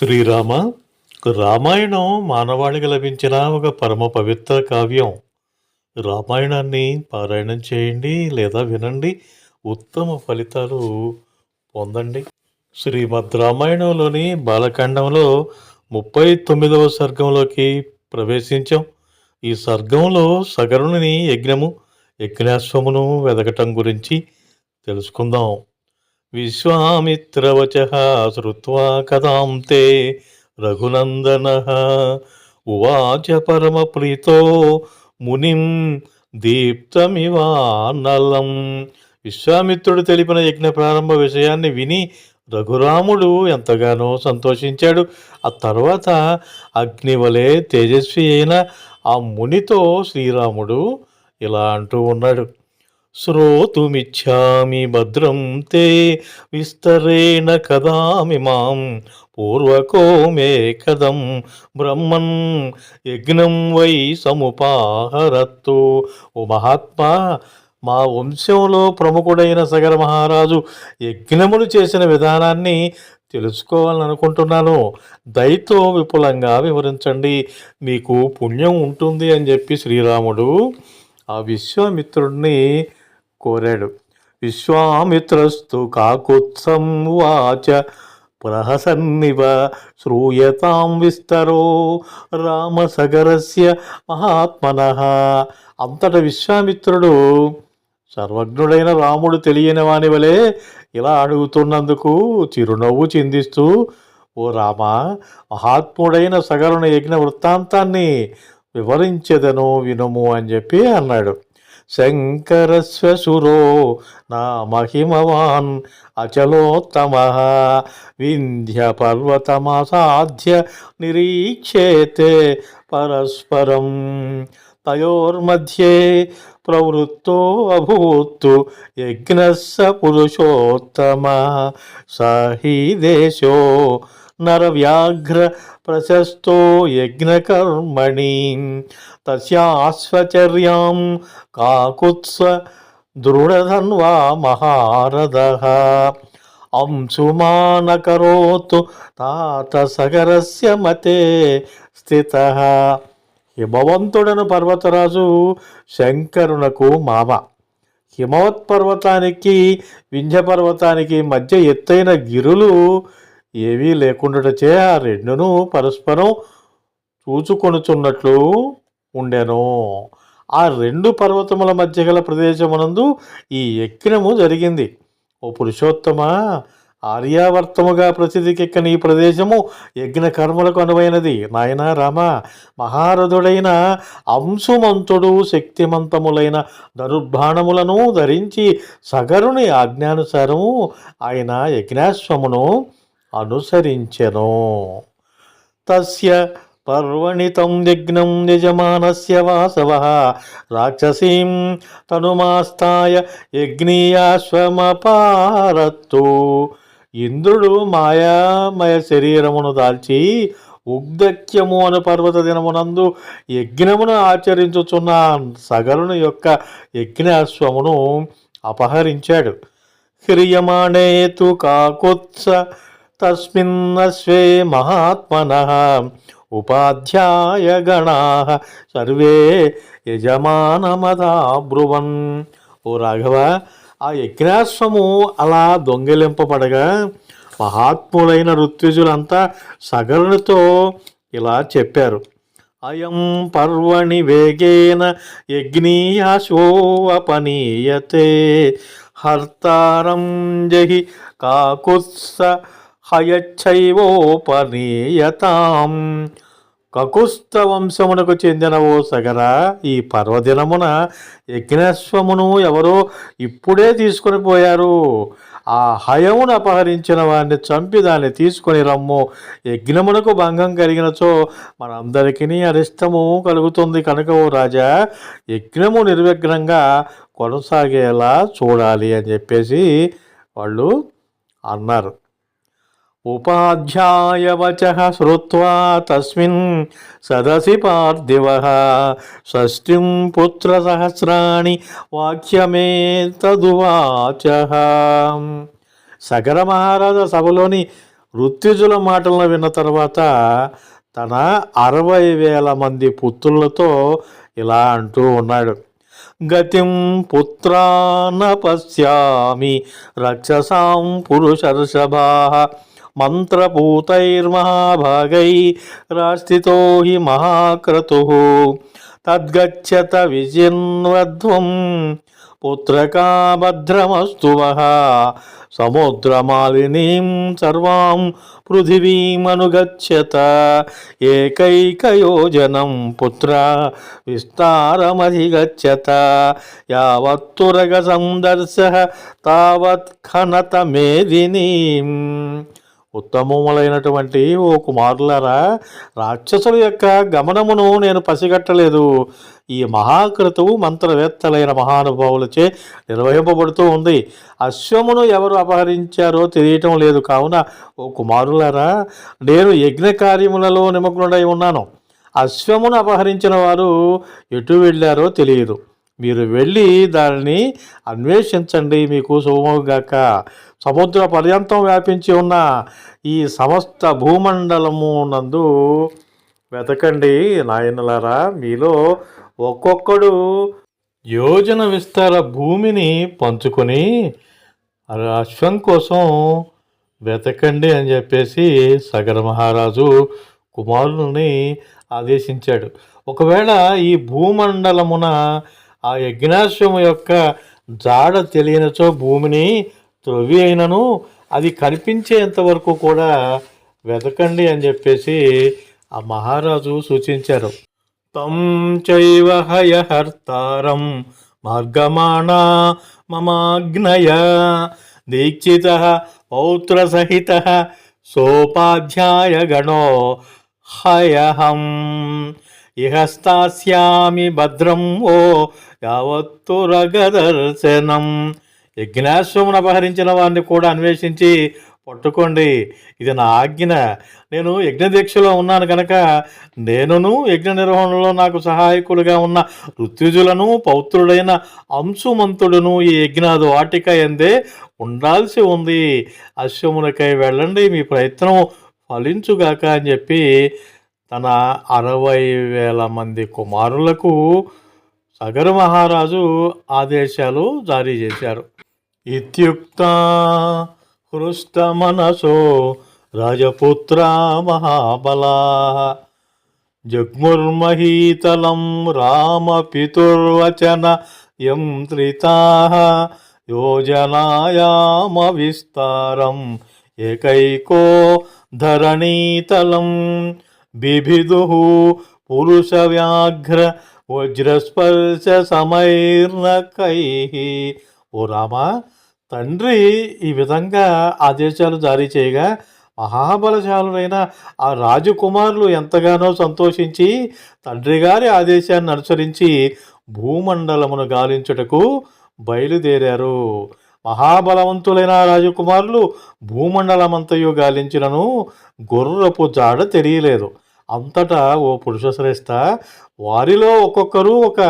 శ్రీరామ రామాయణం మానవాళికి లభించిన ఒక పరమ పవిత్ర కావ్యం. రామాయణాన్ని పారాయణం చేయండి లేదా వినండి. ఉత్తమ ఫలితాలు పొందండి. శ్రీమద్ రామాయణంలోని బాలకాండంలో ముప్పై తొమ్మిదవ సర్గంలోకి ప్రవేశించాం. ఈ సర్గంలో సగరుని యజ్ఞము యజ్ఞాశ్వమును వెదకటం గురించి తెలుసుకుందాం. విశ్వామిత్రవచ శ్రుత్వా కదాం తే రఘునందన ఉవాచ పరమప్రీతో మునిం దీప్తమివానలం విశ్వామిత్రుడు తెలిపిన యజ్ఞ ప్రారంభ విషయాన్ని విని రఘురాముడు ఎంతగానో సంతోషించాడు. ఆ తర్వాత అగ్నివలే తేజస్వి అయిన ఆ మునితో శ్రీరాముడు ఇలా అంటూ ఉన్నాడు. శ్రోతుమిచ్చామి భద్రం తే విస్తరేణ కదామి మాం పూర్వకో మే కదం బ్రహ్మన్ యజ్ఞం వై సముపాహరత్తు. ఓ మహాత్మా మా వంశంలో ప్రముఖుడైన సగర మహారాజు యజ్ఞములు చేసిన విధానాన్ని తెలుసుకోవాలని అనుకుంటున్నాను దయతో విపులంగా వివరించండి. మీకు పుణ్యం ఉంటుంది అని చెప్పి శ్రీరాముడు ఆ విశ్వామిత్రుడిని కోరాడు. విశ్వామిత్రస్తు కాకుత్సం వాచ ప్రహసన్నివ శ్రూయతాం విస్తరో రామసగరస్య మహాత్మన. అంతట విశ్వామిత్రుడు సర్వజ్ఞుడైన రాముడు తెలియని వాని వలె ఇలా అడుగుతున్నందుకు చిరునవ్వు చిందిస్తూ ఓ రామ మహాత్ముడైన సగరుని యజ్ఞ వృత్తాంతాన్ని వివరించెదను వినుము అని చెప్పి అన్నాడు. శంకరస్వసురో నా మహిమవాన్ అచలోత్తమ. వింధ్య పర్వతమసాధ్య నిరీక్షేతే పరస్పరం తయోర్మధ్యే ప్రవృత్తో అభూత్తు యజ్ఞ పురుషోత్తమ. సహీ దేశో నరవ్యాఘ్ర ప్రశస్తో యజ్ఞకర్మణి తస్యాశ్వచర్యాం కాకుత్స దృఢధన్వా మహారథ అంశుమానకరోతు తాత సగరస్య మతే స్థిత హిమవంతుడను పర్వతరాజు శంకరునకు మామ హిమవత్ పర్వతానికి వింధ్య పర్వతానికి మధ్య ఎత్తైన గిరులు ఏవీ లేకుండాటచే ఆ రెండును పరస్పరం చూచుకొనుచున్నట్లు ఉండెను. ఆ రెండు పర్వతముల మధ్య గల ప్రదేశమునందు ఈ యజ్ఞము జరిగింది. ఓ పురుషోత్తమ ఆర్యావర్తముగా ప్రసిద్ధికెక్కని ఈ ప్రదేశము యజ్ఞ కర్మలకు అనువైనది. నాయన రామ మహారథుడైన అంశుమంతుడు శక్తిమంతములైన ధనుర్బాణములను ధరించి సగరుని ఆజ్ఞానుసారము ఆయన యజ్ఞాశ్వమును అనుసరించెను. తస్య పర్వణితం యజ్ఞం యజమానస్య వాసవ రాక్షసీం తనుమాస్తాయ యజ్ఞీయాశ్వమపారత్తు. ఇంద్రుడు మాయామయ శరీరమును దాల్చి ఉగ్దక్యము అను పర్వత దినమునందు యజ్ఞమును ఆచరించుచున్న సగరుని యొక్క యజ్ఞాశ్వమును అపహరించాడు. క్రియమాణేతు కాకుత్స తస్మిన్నస్వే మహాత్మన ఉపాధ్యాయగణా సర్వే యజమానమదా బ్రువన్ ఓ రాఘవ ఆ యజ్ఞాశ్వము అలా దొంగిలింపబడగా మహాత్ములైన ఋత్విజులంతా సగరునితో ఇలా చెప్పారు. అయం పర్వణి వేగేన యజ్ఞీయాశోపనీయతే హర్తారం జహి కాకుత్స హయచ్చైవోపనీయతాం. కకుస్త వంశమునకు చెందిన ఓ సగర ఈ పర్వదినమున యజ్ఞస్వమును ఎవరో ఇప్పుడే తీసుకుని పోయారు. ఆ హయమును అపహరించిన వారిని చంపి దాన్ని తీసుకొని రమ్ము. యజ్ఞమునకు భంగం కలిగినచో మనందరికీ అరిష్టము కలుగుతుంది కనుక ఓ రాజా యజ్ఞము నిర్విఘ్నంగా కొనసాగేలా చూడాలి అని చెప్పేసి వాళ్ళు అన్నారు. ఉపాధ్యాయవచ శ్రుత్వా తస్మిన్ సదసి పార్థివ. షష్ఠిం పుత్రసహస్రాణి వాక్యమే తదువాచ. సగర మహారాజా సభలోని ఋత్విజుల మాటలను విన్న తర్వాత తన అరవై వేల మంది పుత్రులతో ఇలా అంటూ ఉన్నాడు. గతిం పుత్రాన పశ్యామి రక్షసాం పురుషర్షభా. మంత్రపూతైర్మహాభాగై రాష్టితో హి మహాక్రతు. తద్గచ్చత విజిన్వధ్వం పుత్రకా భద్రమస్తు సముద్రమాలినీం సర్వాం పృథివీమనుగచ్చత. ఏకైకయోజనం పుత్ర విస్తారమధిగచ్చత. యావత్తురగ సందర్శ తావత్ ఖనత మేదినీం ఉత్తమములైనటువంటి ఓ కుమారులారా రాక్షసుల యొక్క గమనమును నేను పసిగట్టలేదు. ఈ మహాకృతువు మంత్రవేత్తలైన మహానుభావులచే నిర్వహింపబడుతూ ఉంది. అశ్వమును ఎవరు అపహరించారో తెలియటం లేదు. కావున ఓ కుమారులారా నేను యజ్ఞ కార్యములలో నిమగ్నుడై ఉన్నాను. అశ్వమును అపహరించిన వారు ఎటు వెళ్ళారో తెలియదు. మీరు వెళ్ళి దానిని అన్వేషించండి మీకు శుభముగాక సముద్ర పర్యంతం వ్యాపించి ఉన్న ఈ సమస్త భూమండలము నందు వెతకండి నాయనలారా. మీలో ఒక్కొక్కడు యోజన విస్తార భూమిని పంచుకొని అశ్వం కోసం వెతకండి అని చెప్పేసి సగర మహారాజు కుమారుని ఆదేశించాడు. ఒకవేళ ఈ భూమండలమున ఆ యజ్ఞాశ్వము యొక్క జాడ తెలియనిచో భూమిని త్రొవి అయినను అది కనిపించేంత వరకు కూడా వెతకండి అని చెప్పేసి ఆ మహారాజు సూచించారు. తం చైవ హయహర్తారం మార్గమాణా మమాగ్నయ దీక్షిత పౌత్రసహిత సోపాధ్యాయ గణో హయహం. ఇహ స్థాస్యామి భద్రం ఓ యావత్తురగదర్శనం యజ్ఞాశ్వమును అపహరించిన వారిని కూడా అన్వేషించి పట్టుకోండి. ఇది నా ఆజ్ఞ. నేను యజ్ఞదీక్షలో ఉన్నాను కనుక నేనును యజ్ఞ నిర్వహణలో నాకు సహాయకులుగా ఉన్న ఋత్విజులను పౌత్రుడైన అంశుమంతుడును ఈ యజ్ఞాది వాటిక ఎందే ఉండాల్సి ఉంది. అశ్వమునకై వెళ్ళండి. మీ ప్రయత్నం ఫలించుగాక అని చెప్పి తన అరవై వేల మంది కుమారులకు సగర మహారాజు ఆదేశాలు జారీ చేశారు. ఇత్యుక్త హృష్టమనసో రాజపుత్ర మహాబలా జగ్ముర్మహీతలం రామపితుర్వచన యంత్రితా యోజనాయామ విస్తారం ఏకైకో ధరణీతలం బిభిదు పురుష వ్యాఘ్ర వజ్రస్పర్శ సమైర్నకై ఓ రామ తండ్రి ఈ విధంగా ఆదేశాలు జారీ చేయగా మహాబలశాలుడైన ఆ రాజకుమారులు ఎంతగానో సంతోషించి తండ్రి గారి ఆదేశాన్ని అనుసరించి భూమండలమును గాలించుటకు బయలుదేరారు. మహాబలవంతులైన రాజకుమారులు భూమండలమంతయు గాలించినను గుర్రపు జాడ తెలియలేదు. అంతటా ఓ పురుషశ్రేష్ఠ వారిలో ఒక్కొక్కరు ఒక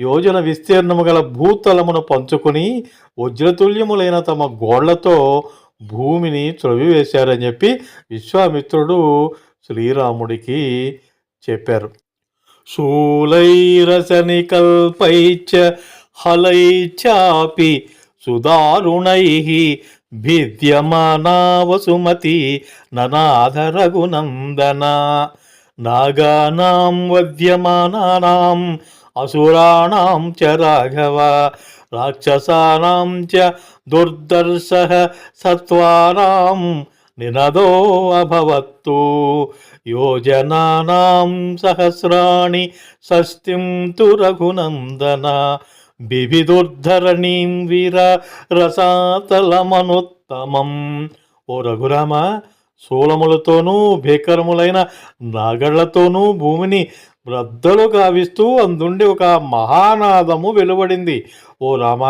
యోజన విస్తీర్ణము గల భూతలమును పంచుకొని వజ్రతుల్యములైన తమ గోళ్ళతో భూమిని త్రొవివేశారని చెప్పి విశ్వామిత్రుడు శ్రీరాముడికి చెప్పారు. శూలైరసని కల్పైచ హలైచాపి సుదారుణై భిద్యమానావసుమతి వసుమతి ననాథరఘునందన నాగానాం వద్యమానానాం అసురాణాం చ రాఘవ. రాక్షసానాం చ దుర్దర్శ సత్వానాం నినదో అభవత్తు. యోజనానాం సహస్రాణి షష్టిం తు రఘునందన. బిభిదుర్ధరణీం వీర రసాతలమనుత్తమం. ఓ రఘురామ శూలములతోనూ భీకరములైన నాగళ్ళతోనూ భూమిని వ్రద్దలు గావిస్తూ అందుండి ఒక మహానాదము వెలువడింది. ఓ రామ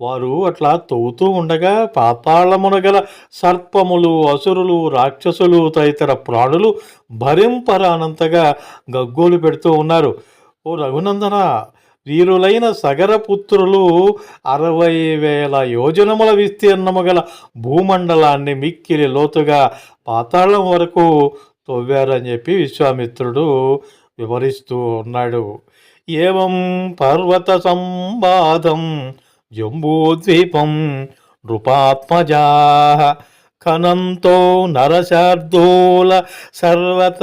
వారు అట్లా తవ్వుతూ ఉండగా పాతాళమున గల సర్పములు అసురులు రాక్షసులు తదితర ప్రాణులు భరింపరానంతగా గగ్గోలు పెడుతూ ఉన్నారు. ఓ రఘునందన వీరులైన సగరపుత్రులు అరవై వేల యోజనముల విస్తీర్ణము గల భూమండలాన్ని మిక్కిలి లోతుగా పాతాళం వరకు తవ్వారని చెప్పి విశ్వామిత్రుడు వివరిస్తూ ఉన్నాడు. ఏవం పర్వత సంవాదం జంబూద్వీపం నృపాత్మజా ఖనంతో నరశార్దూల సర్వత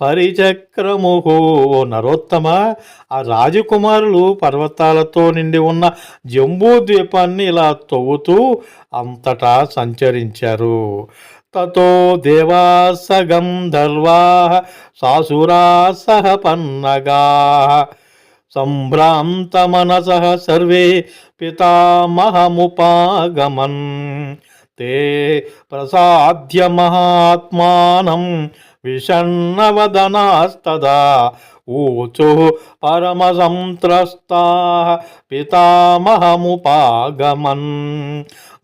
పరిచక్రముహో ఓ నరోత్తమ ఆ రాజకుమారులు పర్వతాలతో నిండి ఉన్న జంబూ ద్వీపాన్ని ఇలా తవ్వుతూ అంతటా సంచరించారు. తతో దేవాస గంధర్వా సాసురా సహ పన్నగా। సంభ్రాంతమనస సర్వే పితామహముపాగమన్। తే ప్రసాద్య మహాత్మానం విషణ్ణవదనాస్తదా ఊచు పరమసంత్రస్తా పితామహముపాగమన్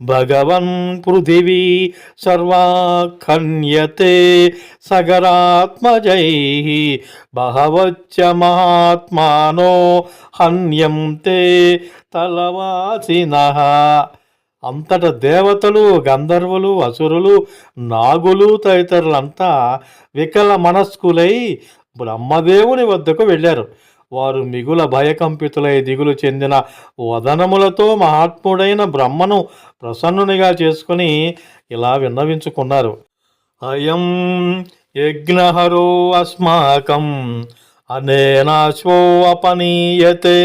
భగవన్ పృథివీ సర్వా ఖన్యతే సగరాత్మజై బహవచ్చ మహాత్మానో హన్యంతే తలవాసినః అంతట దేవతలు గంధర్వులు అసురులు నాగులు తదితరులంతా వికల మనస్కులై బ్రహ్మదేవుని వద్దకు వెళ్ళారు. వారు మిగుల భయకంపితులై దిగులు చెందిన వదనములతో మహాత్ముడైన బ్రహ్మను ప్రసన్నునిగా చేసుకుని ఇలా విన్నవించుకున్నారు. అయం యజ్ఞహరో అస్మాకం అనేనాశ్వో అపనీయతే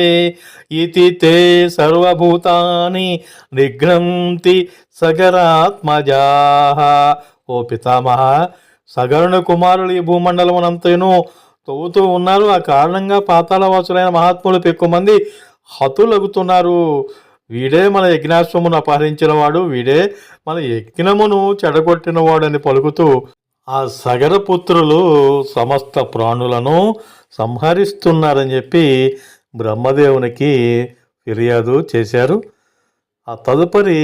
తే సర్వభూతాని నిఘ్నంతి సగరాత్మజా. ఓ పితామహ సగరుణ కుమారులు ఈ భూమండలమునంతను తవ్వుతూ ఉన్నారు. ఆ కారణంగా పాతాళవాసులైన మహాత్ములు ఎక్కువ హతులగుతున్నారు. వీడే మన యజ్ఞాశ్వమును అపహరించినవాడు వీడే మన యజ్ఞమును చెడగొట్టినవాడని పలుకుతూ ఆ సగరపుత్రులు సమస్త ప్రాణులను సంహరిస్తున్నారని చెప్పి బ్రహ్మదేవునికి ఫిర్యాదు చేశారు. ఆ తదుపరి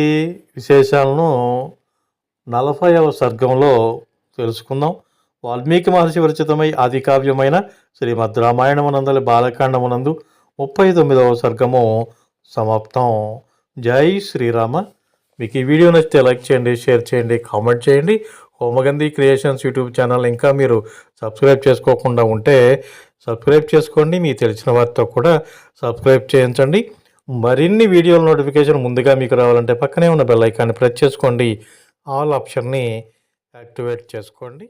విశేషాలను నలభైవ సర్గంలో తెలుసుకుందాం. వాల్మీకి మహర్షి విరచితమై ఆది కావ్యమైన శ్రీమద్ రామాయణమునందలి బాలకాండమునందు ముప్పై తొమ్మిదవ సర్గము సమాప్తం. జై శ్రీరామ. మీకు ఈ వీడియో నచ్చితే లైక్ చేయండి షేర్ చేయండి కామెంట్ చేయండి. హోమగంధి క్రియేషన్స్ యూట్యూబ్ ఛానల్ ఇంకా మీరు సబ్స్క్రైబ్ చేసుకోకుండా ఉంటే సబ్స్క్రైబ్ చేసుకోండి. మీకు తెలిసిన వారితో కూడా సబ్స్క్రైబ్ చేయించండి. మరిన్ని వీడియోల నోటిఫికేషన్ ముందుగా మీకు రావాలంటే పక్కనే ఉన్న బెల్ ఐకాన్ని ప్రెస్ చేసుకోండి. ఆల్ ఆప్షన్ని యాక్టివేట్ చేసుకోండి.